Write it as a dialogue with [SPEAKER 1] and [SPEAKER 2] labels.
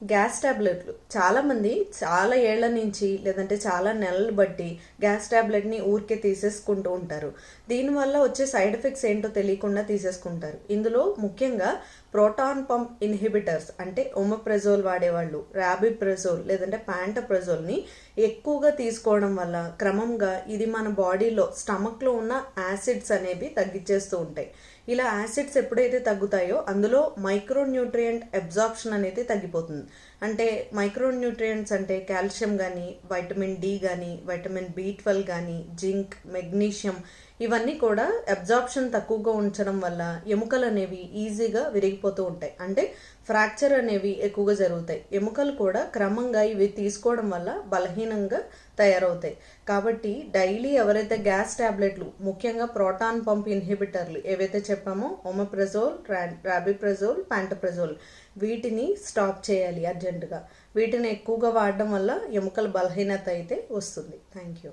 [SPEAKER 1] Gas టాబ్లెట్లు. చాలామంది చాలా ఏళ్ళ నుంచి లేదంటే చాలా నెలలు బట్టి గ్యాస్ టాబ్లెట్ని ఊరికే తీసేసుకుంటూ ఉంటారు. దీనివల్ల వచ్చే సైడ్ ఎఫెక్ట్స్ ఏంటో తెలియకుండా తీసేసుకుంటారు. ఇందులో ముఖ్యంగా ప్రోటాన్ పంప్ ఇన్హిబిటర్స్ అంటే ఒమప్రెజోల్ వాడేవాళ్ళు ర్యాబిప్రెజోల్ లేదంటే ప్యాంటప్రెజోల్ని ఎక్కువగా తీసుకోవడం వల్ల క్రమంగా ఇది మన బాడీలో స్టమక్లో ఉన్న యాసిడ్స్ అనేవి తగ్గించేస్తూ ఉంటాయి. ఇలా యాసిడ్స్ ఎప్పుడైతే తగ్గుతాయో అందులో మైక్రో న్యూట్రియంట్ అబ్జార్ప్షన్ అనేది తగ్గిపోతుంది. అంటే మైక్రో న్యూట్రియంట్స్ అంటే కాల్షియం కానీ వైటమిన్ డి కానీ వైటమిన్ బి ట్వెల్వ్ కానీ జింక్ మెగ్నీషియం ఇవన్నీ కూడా అబ్జార్ప్షన్ తక్కువగా ఉంచడం వల్ల ఎముకలు అనేవి ఈజీగా విరిగిపోతూ ఉంటాయి. అంటే ఫ్రాక్చర్ అనేవి ఎక్కువగా జరుగుతాయి. ఎముకలు కూడా క్రమంగా ఇవి తీసుకోవడం వల్ల బలహీనంగా తయారవుతాయి. కాబట్టి డైలీ ఎవరైతే గ్యాస్ టాబ్లెట్లు ముఖ్యంగా ప్రోటాన్ పంప్ ఇన్హిబిటర్లు ఏవైతే చెప్పామో ఒమప్రెజోల్ రాబిప్రెజోల్ ప్యాంటప్రెజోల్ వీటిని స్టాప్ చేయాలి అర్జెంటుగా. వీటిని ఎక్కువగా వాడడం వల్ల ఎముకల బలహీనత అయితే వస్తుంది. Thank you